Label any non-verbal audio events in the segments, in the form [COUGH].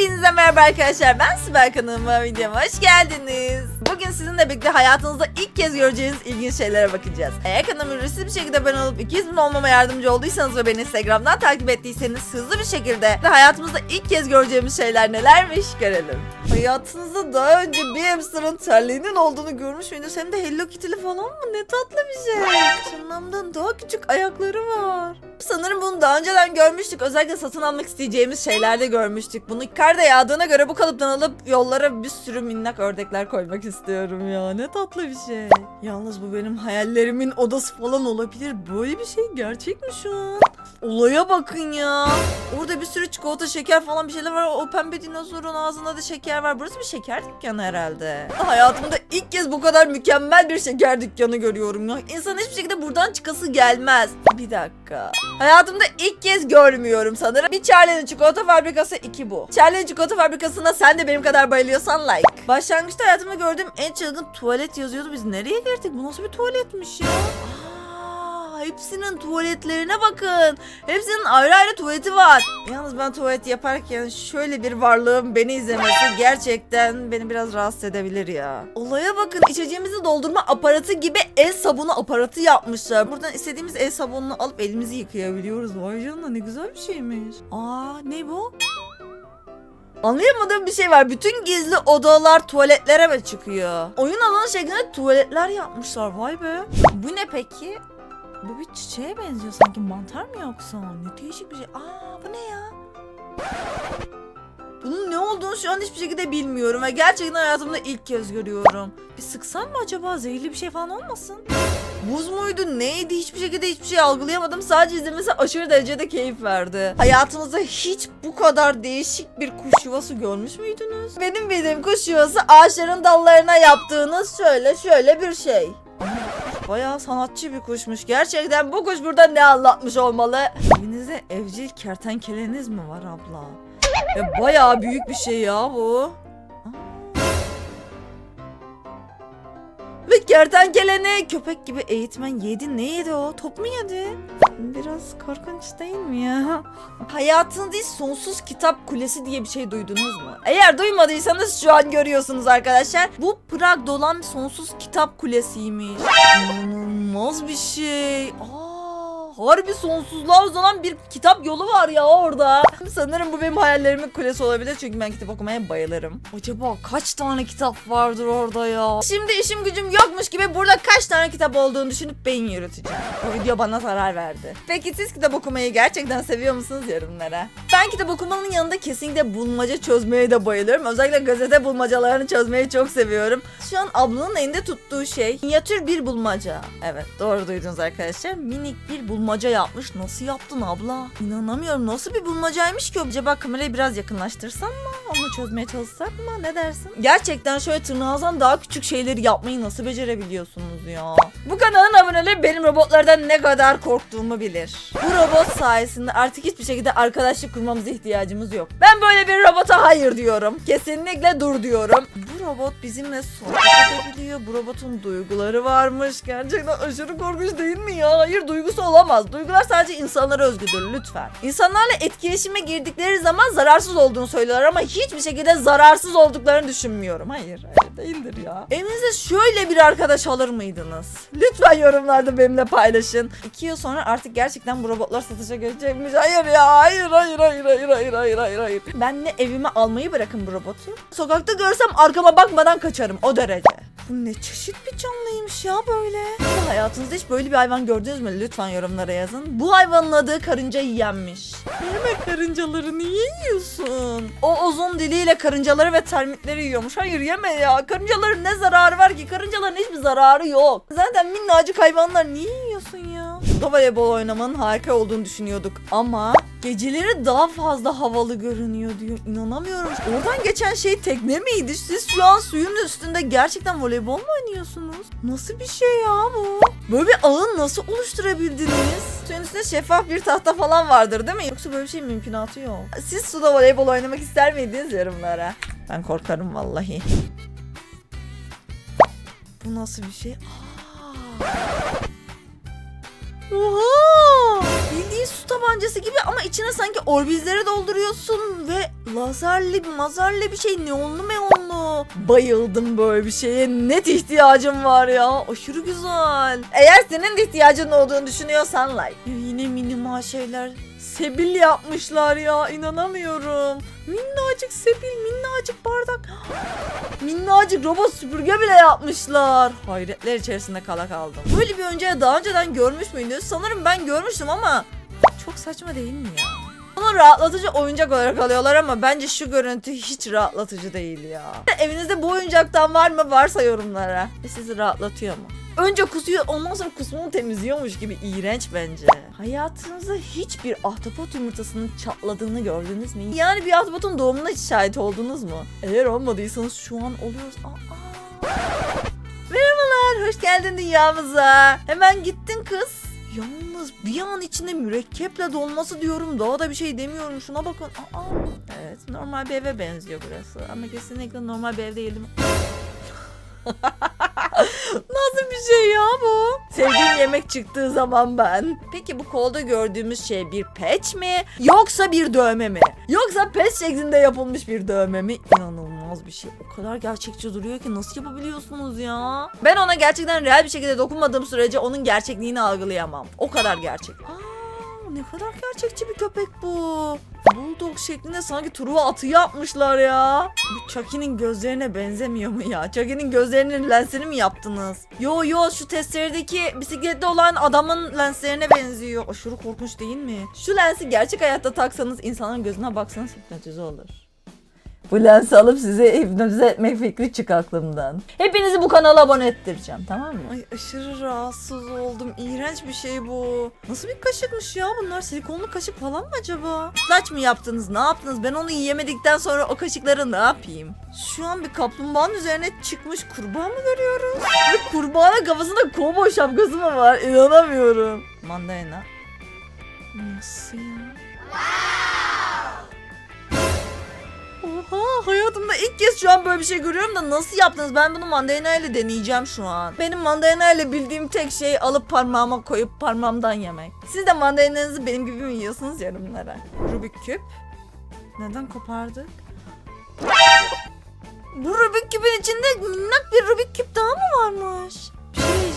Hepinize merhaba arkadaşlar. Ben Sibel kanalıma videoma hoş geldiniz. Bugün sizinle birlikte hayatınızda ilk kez göreceğiniz ilginç şeylere bakacağız. Eğer kanalıma ücretsiz bir şekilde abone olup 200 bin olmama yardımcı olduysanız ve beni Instagram'dan takip ettiyseniz hızlı bir şekilde de hayatımızda ilk kez göreceğimiz şeyler nelermiş görelim. Hayatınızda daha önce bir hamsterın terliğinin olduğunu görmüş müydünüz? Hem de Hello Kitty'li falan mı? Ne tatlı bir şey. Tırnağımdan daha küçük ayakları var. Sanırım bunu daha önceden görmüştük. Özellikle satın almak isteyeceğimiz şeylerde görmüştük. Bunu kar da yağdığına göre bu kalıptan alıp yollara bir sürü minnak ördekler koymak istiyorum ya. Ne tatlı bir şey. Yalnız bu benim hayallerimin odası falan olabilir. Böyle bir şey gerçek mi şu an? Olaya bakın ya. Orada bir sürü çikolata, şeker falan bir şeyler var. O pembe dinozorun ağzında da şeker var. Burası bir şeker dükkanı herhalde. Hayatımda ilk kez bu kadar mükemmel bir şeker dükkanı görüyorum ya. İnsan hiçbir şekilde buradan çıkası gelmez. Bir dakika. Hayatımda ilk kez görmüyorum sanırım. Bir Charlie'nin çikolata fabrikası, iki bu. Charlie'nin çikolata fabrikasına sen de benim kadar bayılıyorsan like. Başlangıçta hayatımda gördüğüm en çılgın tuvalet yazıyordu. Biz nereye girdik? Bu nasıl bir tuvaletmiş ya? Hepsinin tuvaletlerine bakın. Hepsinin ayrı ayrı tuvaleti var. Yalnız ben tuvalet yaparken şöyle bir varlığın beni izlemesi gerçekten beni biraz rahatsız edebilir ya. Olaya bakın içeceğimizi doldurma aparatı gibi el sabunu aparatı yapmışlar. Buradan istediğimiz el sabununu alıp elimizi yıkayabiliyoruz. Vay canına ne güzel bir şeymiş. Aa ne bu? Anlayamadığım bir şey var. Bütün gizli odalar tuvaletlere mi çıkıyor? Oyun alanı şeklinde tuvaletler yapmışlar. Vay be. Bu ne peki? Bu bir çiçeğe benziyor sanki. Mantar mı yoksa? Ne değişik bir şey. Aa bu ne ya? Bunun ne olduğunu şu an hiçbir şekilde bilmiyorum ve gerçekten hayatımda ilk kez görüyorum. Bir sıksam mı acaba? Zehirli bir şey falan olmasın? Buz muydu? Neydi? Hiçbir şekilde hiçbir şey algılayamadım. Sadece izlemesi aşırı derecede keyif verdi. Hayatınızda hiç bu kadar değişik bir kuş yuvası görmüş müydünüz? Benim bildiğim kuş yuvası ağaçların dallarına yaptığınız şöyle şöyle bir şey. Bayağı sanatçı bir kuşmuş. Gerçekten bu kuş burada ne anlatmış olmalı? Evinizde evcil kertenkeleniz mi var abla? Ya bayağı büyük bir şey ya bu. Ve kertenkeleni köpek gibi eğitmen yedi. Ne yedi o? Top mu yedi? Biraz korkunç değil mi ya? [LAUGHS] Hayatınızda hiç sonsuz kitap kulesi diye bir şey duydunuz mu? Eğer duymadıysanız şu an görüyorsunuz arkadaşlar. Bu Prag dolan sonsuz kitap kulesiymiş. İnanılmaz bir şey. Aa, harbi sonsuzluğa uzanan bir kitap yolu var ya orada. Sanırım bu benim hayallerimin kulesi olabilir çünkü ben kitap okumaya bayılırım. Acaba kaç tane kitap vardır orada ya? Şimdi işim gücüm yokmuş gibi burada kaç tane kitap olduğunu düşünüp beyin yürüteceğim. O video bana zarar verdi. Peki siz kitap okumayı gerçekten seviyor musunuz yorumlara? Ben kitap okumanın yanında kesinlikle bulmaca çözmeye de bayılıyorum. Özellikle gazete bulmacalarını çözmeyi çok seviyorum. Şu an ablanın elinde tuttuğu şey minyatür bir bulmaca. Evet doğru duydunuz arkadaşlar. Minik bir bulmaca yapmış. Nasıl yaptın abla? İnanamıyorum. Nasıl bir bulmacaymış ki? Acaba kamerayı biraz yakınlaştırsam mı? Onu çözmeye çalışsak mı? Ne dersin? Gerçekten şöyle tırnağınızdan daha küçük şeyleri yapmayı nasıl becerebiliyorsunuz ya? Bu kanalın aboneleri benim robotlardan ne kadar korktuğumu bilir. Bu robot sayesinde artık hiçbir şekilde arkadaşlık kurmamıza ihtiyacımız yok. Ben böyle bir robota hayır diyorum. Kesinlikle dur diyorum. Bu robot bizimle sohbet edebiliyor. Bu robotun duyguları varmış. Gerçekten aşırı korkunç değil mi ya? Hayır duygusu olamaz olamaz. Duygular sadece insanlara özgüdür lütfen. İnsanlarla etkileşime girdikleri zaman zararsız olduğunu söylüyorlar ama hiçbir şekilde zararsız olduklarını düşünmüyorum. Hayır, hayır değildir ya. Evinize şöyle bir arkadaş alır mıydınız? Lütfen yorumlarda benimle paylaşın. İki yıl sonra artık gerçekten bu robotlar satışa geçecekmiş. Hayır ya hayır hayır hayır hayır hayır hayır hayır. hayır. Ben ne evime almayı bırakın bu robotu. Sokakta görsem arkama bakmadan kaçarım o derece. Bu ne çeşit bir canlıymış ya böyle. Ya hayatınızda hiç böyle bir hayvan gördünüz mü? Lütfen yorumlara yazın. Bu hayvanın adı karınca yiyenmiş. Yeme karıncaları niye yiyorsun? O uzun diliyle karıncaları ve termitleri yiyormuş. Hayır yeme ya. Karıncaların ne zararı var ki? Karıncaların hiçbir zararı yok. Zaten minnacık hayvanlar niye yiyorsun ya? Da voleybol oynamanın harika olduğunu düşünüyorduk ama geceleri daha fazla havalı görünüyor diyor. İnanamıyorum. Oradan geçen şey tekne miydi? Siz şu an suyun üstünde gerçekten voleybol mu oynuyorsunuz? Nasıl bir şey ya bu? Böyle bir ağın nasıl oluşturabildiniz? Suyun üstünde şeffaf bir tahta falan vardır değil mi? Yoksa böyle bir şey mümkünatı yok. Siz suda voleybol oynamak ister miydiniz yorumlara? Ben korkarım vallahi. Bu nasıl bir şey? Aa. Oha! Bildiğin su tabancası gibi ama içine sanki orbizleri dolduruyorsun ve lazerli mazerli bir şey neonlu meonlu. Bayıldım böyle bir şeye. Net ihtiyacım var ya. Aşırı güzel. Eğer senin de ihtiyacın olduğunu düşünüyorsan like. Yine minimal şeyler. Sebil yapmışlar ya. inanamıyorum. Minnacık sebil, minnacık bardak. [GASPS] Minnacık robot süpürge bile yapmışlar. Hayretler içerisinde kala kaldım. Böyle bir önce daha önceden görmüş müydünüz? Sanırım ben görmüştüm ama çok saçma değil mi ya? Bunu rahatlatıcı oyuncak olarak alıyorlar ama bence şu görüntü hiç rahatlatıcı değil ya. Evinizde bu oyuncaktan var mı? Varsa yorumlara. Ve sizi rahatlatıyor mu? Önce kusuyor ondan sonra kusmunu temizliyormuş gibi iğrenç bence. Hayatınızda hiçbir ahtapot yumurtasının çatladığını gördünüz mü? Yani bir ahtapotun doğumuna hiç şahit oldunuz mu? Eğer olmadıysanız şu an oluyoruz. Aa. Merhabalar, hoş geldin dünyamıza. Hemen gittin kız. Yalnız bir an içinde mürekkeple dolması diyorum daha da bir şey demiyorum şuna bakın. Aa, evet normal bir eve benziyor burası ama kesinlikle normal bir ev değil değil mi? [LAUGHS] Nasıl bir şey ya bu? Sevdiğim yemek çıktığı zaman ben. Peki bu kolda gördüğümüz şey bir peç mi? Yoksa bir dövme mi? Yoksa peç şeklinde yapılmış bir dövme mi? İnanılmaz bir şey. O kadar gerçekçi duruyor ki nasıl yapabiliyorsunuz ya? Ben ona gerçekten real bir şekilde dokunmadığım sürece onun gerçekliğini algılayamam. O kadar gerçek. Aa, ne kadar gerçekçi bir köpek bu. Bulldog şeklinde sanki Truva atı yapmışlar ya. Bu Chucky'nin gözlerine benzemiyor mu ya? Chucky'nin gözlerinin lensini mi yaptınız? Yo yo şu testeredeki bisikletli olan adamın lenslerine benziyor. Aşırı korkunç değil mi? Şu lensi gerçek hayatta taksanız insanların gözüne baksanız hipnotize olur. Bu lensi alıp size hipnotize etmek fikri çık aklımdan. Hepinizi bu kanala abone ettireceğim tamam mı? Ay aşırı rahatsız oldum. İğrenç bir şey bu. Nasıl bir kaşıkmış ya bunlar? Silikonlu kaşık falan mı acaba? Laç mı yaptınız? Ne yaptınız? Ben onu yiyemedikten sonra o kaşıkları ne yapayım? Şu an bir kaplumbağanın üzerine çıkmış kurbağa mı görüyoruz? Ve kurbağanın kafasında kovboy şapkası mı var? İnanamıyorum. Mandalina. Nasıl ya? Oha hayatımda ilk kez şu an böyle bir şey görüyorum da nasıl yaptınız? Ben bunu mandalina ile deneyeceğim şu an. Benim mandalina ile bildiğim tek şey alıp parmağıma koyup parmağımdan yemek. Siz de mandalinanızı benim gibi mi yiyorsunuz yorumlara? Rubik küp. Neden kopardık? Bu Rubik küpün içinde minnak bir Rubik küp daha mı varmış?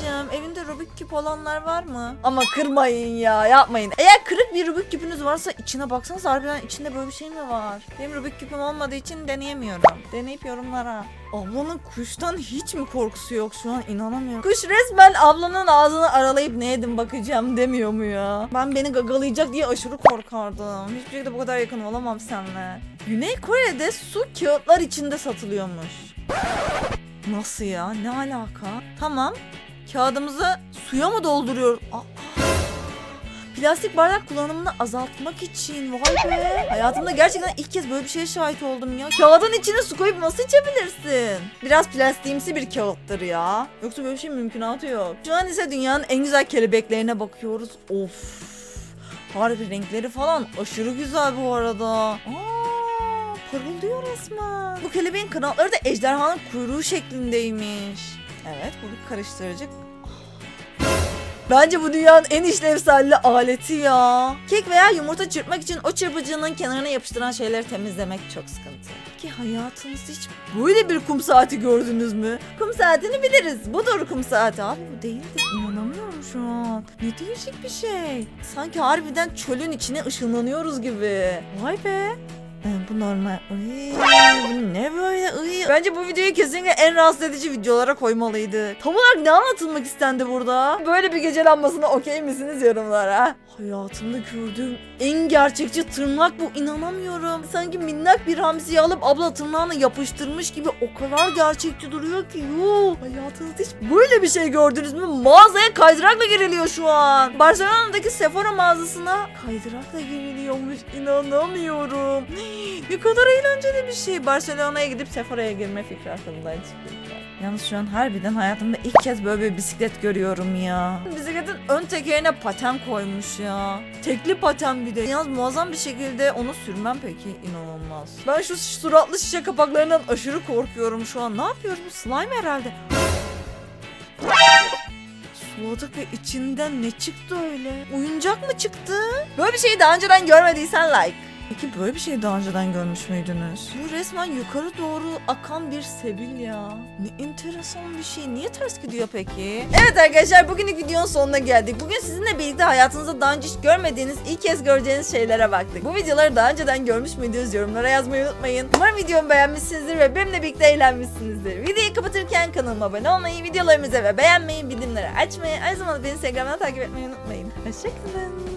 Diyeceğim. Evinde Rubik küp olanlar var mı? Ama kırmayın ya yapmayın. Eğer kırık bir Rubik küpünüz varsa içine baksanız harbiden içinde böyle bir şey mi var? Benim Rubik küpüm olmadığı için deneyemiyorum. Deneyip yorumlara. Ablanın kuştan hiç mi korkusu yok şu an inanamıyorum. Kuş resmen ablanın ağzını aralayıp ne yedim bakacağım demiyor mu ya? Ben beni gagalayacak diye aşırı korkardım. Hiçbir şekilde bu kadar yakın olamam seninle. Güney Kore'de su kağıtlar içinde satılıyormuş. Nasıl ya? Ne alaka? Tamam. Kağıdımızı suya mı dolduruyoruz? Aa, Plastik bardak kullanımını azaltmak için. Vay be. Hayatımda gerçekten ilk kez böyle bir şeye şahit oldum ya. Kağıdın içine su koyup nasıl içebilirsin? Biraz plastiğimsi bir kağıttır ya. Yoksa böyle bir şey mümkünatı yok. Şu an ise dünyanın en güzel kelebeklerine bakıyoruz. Of. Harbi renkleri falan aşırı güzel bu arada. Aa, parıldıyor resmen. Bu kelebeğin kanatları da ejderhanın kuyruğu şeklindeymiş. Evet bu bir karıştırıcı. Bence bu dünyanın en işlevselli aleti ya. Kek veya yumurta çırpmak için o çırpıcının kenarına yapıştıran şeyleri temizlemek çok sıkıntı. Ki hayatınızda hiç böyle bir kum saati gördünüz mü? Kum saatini biliriz. Budur kum saati. Abi bu değildir. İnanamıyorum şu an. Ne değişik bir şey. Sanki harbiden çölün içine ışınlanıyoruz gibi. Vay be. Ee, Bu normal. Iy, ne böyle? Iy. Bence bu videoyu kesinlikle en rahatsız edici videolara koymalıydı. Tam olarak ne anlatılmak istendi burada? Böyle bir gece lambasına okey misiniz yorumlara? Hayatımda gördüğüm en gerçekçi tırnak bu. inanamıyorum. Sanki minnak bir hamsiyi alıp abla tırnağına yapıştırmış gibi o kadar gerçekçi duruyor ki. Yuh. Hayatınızda hiç böyle bir şey gördünüz mü? Mağazaya kaydırakla giriliyor şu an. Barcelona'daki Sephora mağazasına kaydırakla giriliyormuş. İnanamıyorum. Ne kadar eğlenceli bir şey. Barcelona'ya gidip Sephora'ya girme fikri aklımdan çıktı. Yalnız şu an harbiden hayatımda ilk kez böyle bir bisiklet görüyorum ya. Bisikletin ön tekerine paten koymuş ya. Tekli paten bir de. Yalnız muazzam bir şekilde onu sürmem peki inanılmaz. Ben şu suratlı şişe kapaklarından aşırı korkuyorum şu an. Ne yapıyoruz bu slime herhalde. Açıkladık ve içinden ne çıktı öyle? Oyuncak mı çıktı? Böyle bir şeyi daha önceden görmediysen like. Peki böyle bir şey daha önceden görmüş müydünüz? Bu resmen yukarı doğru akan bir sebil ya. Ne enteresan bir şey. Niye ters gidiyor peki? Evet arkadaşlar bugünlük videonun sonuna geldik. Bugün sizinle birlikte hayatınızda daha önce hiç görmediğiniz, ilk kez göreceğiniz şeylere baktık. Bu videoları daha önceden görmüş müydünüz? Yorumlara yazmayı unutmayın. Umarım videomu beğenmişsinizdir ve benimle birlikte eğlenmişsinizdir. Videoyu kapatırken kanalıma abone olmayı, videolarımıza ve beğenmeyi, bildirimleri açmayı, aynı zamanda beni Instagram'dan takip etmeyi unutmayın. Hoşçakalın.